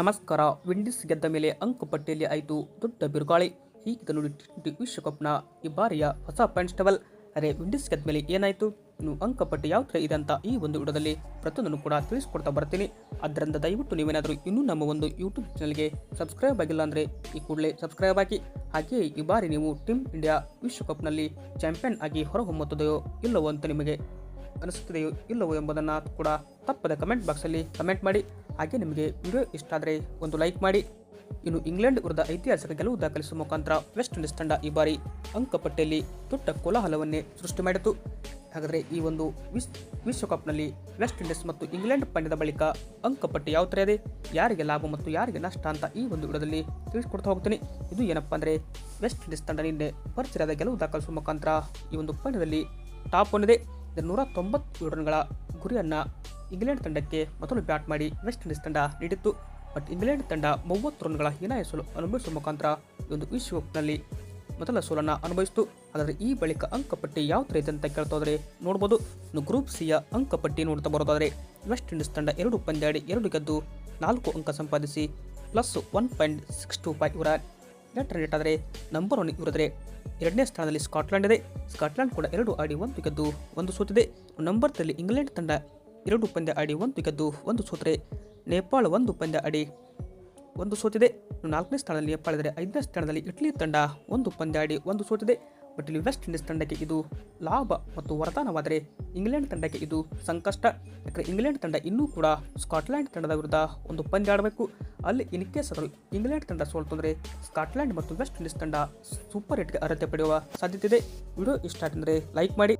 ನಮಸ್ಕಾರ, ವಿಂಡೀಸ್ ಗೆದ್ದ ಮೇಲೆ ಅಂಕಪಟ್ಟಿಯಲ್ಲಿ ಆಯಿತು ದೊಡ್ಡ ಬಿರುಗಾಳಿ. ಹೀಗೆ ನೋಡಿ ಟಿ ಟ್ವೆಂಟಿ ವಿಶ್ವಕಪ್ನ ಈ ಬಾರಿಯ ಹೊಸ ಪಾಯಿಂಟ್ಸ್ ಟೇಬಲ್ ಅರೆ, ವಿಂಡೀಸ್ ಗೆದ್ದ ಮೇಲೆ ಏನಾಯಿತು? ಇನ್ನು ಅಂಕಪಟ್ಟಿ ಯಾವ ಥರ ಇದೆ ಅಂತ ಈ ಒಂದು ವಿಡಿಯೋದಲ್ಲಿ ಪ್ರತಿಯೊಂದನ್ನು ಕೂಡ ತಿಳಿಸ್ಕೊಡ್ತಾ ಬರ್ತೀನಿ. ಅದರಿಂದ ದಯವಿಟ್ಟು ನೀವೇನಾದರೂ ಇನ್ನೂ ನಮ್ಮ ಒಂದು ಯೂಟ್ಯೂಬ್ ಚಾನಲ್ಗೆ ಸಬ್ಸ್ಕ್ರೈಬ್ ಆಗಿಲ್ಲ ಅಂದರೆ ಈ ಕೂಡಲೇ ಸಬ್ಸ್ಕ್ರೈಬ್ ಆಗಿ ಹಾಗೆಯೇ ಈ ಬಾರಿ ನೀವು ಟೀಮ್ ಇಂಡಿಯಾ ವಿಶ್ವಕಪ್ನಲ್ಲಿ ಚಾಂಪಿಯನ್ ಆಗಿ ಹೊರಹೊಮ್ಮುತ್ತದೆಯೋ ಇಲ್ಲವೋ ಅಂತ ನಿಮಗೆ ಅನಿಸುತ್ತದೆಯೋ ಇಲ್ಲವೋ ಎಂಬುದನ್ನು ಕೂಡ ತಪ್ಪದ ಕಮೆಂಟ್ ಬಾಕ್ಸಲ್ಲಿ ಕಮೆಂಟ್ ಮಾಡಿ. ಹಾಗೆ ನಿಮಗೆ ವಿಡಿಯೋ ಇಷ್ಟ ಆದರೆ ಒಂದು ಲೈಕ್ ಮಾಡಿ. ಇನ್ನು ಇಂಗ್ಲೆಂಡ್ ವಿರುದ್ಧ ಐತಿಹಾಸಿಕ ಗೆಲುವು ದಾಖಲಿಸುವ ಮುಖಾಂತರ ವೆಸ್ಟ್ ಇಂಡೀಸ್ ತಂಡ ಈ ಬಾರಿ ಅಂಕಪಟ್ಟಿಯಲ್ಲಿ ದೊಡ್ಡ ಕೋಲಾಹಲವನ್ನೇ ಸೃಷ್ಟಿ ಮಾಡಿತು. ಹಾಗಾದರೆ ಈ ಒಂದು ವಿಶ್ ವಿಶ್ವಕಪ್ನಲ್ಲಿ ವೆಸ್ಟ್ ಇಂಡೀಸ್ ಮತ್ತು ಇಂಗ್ಲೆಂಡ್ ಪಂದ್ಯದ ಬಳಿಕ ಅಂಕಪಟ್ಟಿ ಯಾವ ಥರ ಇದೆ, ಯಾರಿಗೆ ಲಾಭ ಮತ್ತು ಯಾರಿಗೆ ನಷ್ಟ ಅಂತ ಈ ಒಂದು ವಿಡಿಯೋದಲ್ಲಿ ತಿಳಿಸ್ಕೊಡ್ತಾ ಹೋಗ್ತೀನಿ. ಇದು ಏನಪ್ಪ ಅಂದರೆ ವೆಸ್ಟ್ ಇಂಡೀಸ್ ತಂಡ ನಿನ್ನೆ ಭರ್ಜರಿಯಾದ ಗೆಲುವು ದಾಖಲಿಸುವ ಮುಖಾಂತರ ಈ ಒಂದು ಪಂದ್ಯದಲ್ಲಿ ಟಾಪ್ ಒಂದಿದೆ ನೂರ ತೊಂಬತ್ತೇಳು ರನ್ಗಳ ಗುರಿಯನ್ನು ಇಂಗ್ಲೆಂಡ್ ತಂಡಕ್ಕೆ ಮೊದಲು ಬ್ಯಾಟ್ ಮಾಡಿ ವೆಸ್ಟ್ ಇಂಡೀಸ್ ತಂಡ ನೀಡಿತ್ತು. ಬಟ್ ಇಂಗ್ಲೆಂಡ್ ತಂಡ ಮೂವತ್ತು ರನ್ಗಳ ಹೀನಾಯ ಸೋಲು ಅನುಭವಿಸುವ ಮುಖಾಂತರ ಒಂದು ವಿಶ್ವಕಪ್ನಲ್ಲಿ ಮೊದಲ ಸೋಲನ್ನು ಅನುಭವಿಸಿತು. ಆದರೆ ಈ ಬಳಿಕ ಅಂಕಪಟ್ಟಿ ಯಾವ ಥರ ಇದೆ ಅಂತ ಕೇಳ್ತಾ ನೋಡ್ಬೋದು. ಇನ್ನು ಗ್ರೂಪ್ ಸಿಯ ಅಂಕಪಟ್ಟಿ ನೋಡ್ತಾ ಬರೋದಾದರೆ ವೆಸ್ಟ್ ಇಂಡೀಸ್ ತಂಡ ಎರಡು ಪಂದ್ಯಾಡಿ ಎರಡು ಗೆದ್ದು ನಾಲ್ಕು ಅಂಕ ಸಂಪಾದಿಸಿ plus one point six two five ಇವರ ನೆಟ್ ರೇಟ್ ಆದರೆ ನಂಬರ್ ಒನ್ ಇವರಿದ್ರೆ ಎರಡನೇ ಸ್ಥಾನದಲ್ಲಿ ಸ್ಕಾಟ್ಲೆಂಡ್ ಇದೆ. ಸ್ಕಾಟ್ಲೆಂಡ್ ಕೂಡ ಎರಡು ಆಡಿ ಒಂದು ಗೆದ್ದು ಒಂದು ಸೋತಿದೆ. ನಂಬರ್ ತಲ್ಲಿ ಇಂಗ್ಲೆಂಡ್ ತಂಡ ಎರಡು ಪಂದ್ಯ ಆಡಿ ಒಂದು ಗೆದ್ದು ಒಂದು ಸೋತರೆ. ನೇಪಾಳ ಒಂದು ಪಂದ್ಯ ಆಡಿ ಒಂದು ಸೋತಿದೆ. ನಾಲ್ಕನೇ ಸ್ಥಾನದಲ್ಲಿ ನೇಪಾಳ ಐದನೇ ಸ್ಥಾನದಲ್ಲಿ ಇಟಲಿ ತಂಡ. ಒಂದು ಪಂದ್ಯ ಆಡಿ ಒಂದು ಸೋತಿದೆ. ಬಟ್ ಇಲ್ಲಿ ವೆಸ್ಟ್ ಇಂಡೀಸ್ ತಂಡಕ್ಕೆ ಇದು ಲಾಭ ಮತ್ತು ವರದಾನವಾದರೆ ಇಂಗ್ಲೆಂಡ್ ತಂಡಕ್ಕೆ ಇದು ಸಂಕಷ್ಟ. ಯಾಕಂದರೆ ಇಂಗ್ಲೆಂಡ್ ತಂಡ ಇನ್ನೂ ಕೂಡ ಸ್ಕಾಟ್ಲ್ಯಾಂಡ್ ತಂಡದ ವಿರುದ್ಧ ಒಂದು ಪಂದ್ಯ ಆಡಬೇಕು. ಅಲ್ಲಿ ಇನ್ ಕೇಸ್ ಇಂಗ್ಲೆಂಡ್ ತಂಡ ಸೋಲ್ತು ಅಂದರೆ ಸ್ಕಾಟ್ಲೆಂಡ್ ಮತ್ತು ವೆಸ್ಟ್ ಇಂಡೀಸ್ ತಂಡ ಸೂಪರ್ ಹಿಟ್ಗೆ ಅರ್ಹತೆ ಪಡೆಯುವ ಸಾಧ್ಯತೆ ಇದೆ. ವಿಡಿಯೋ ಇಷ್ಟ ಅಂದರೆ ಲೈಕ್ ಮಾಡಿ.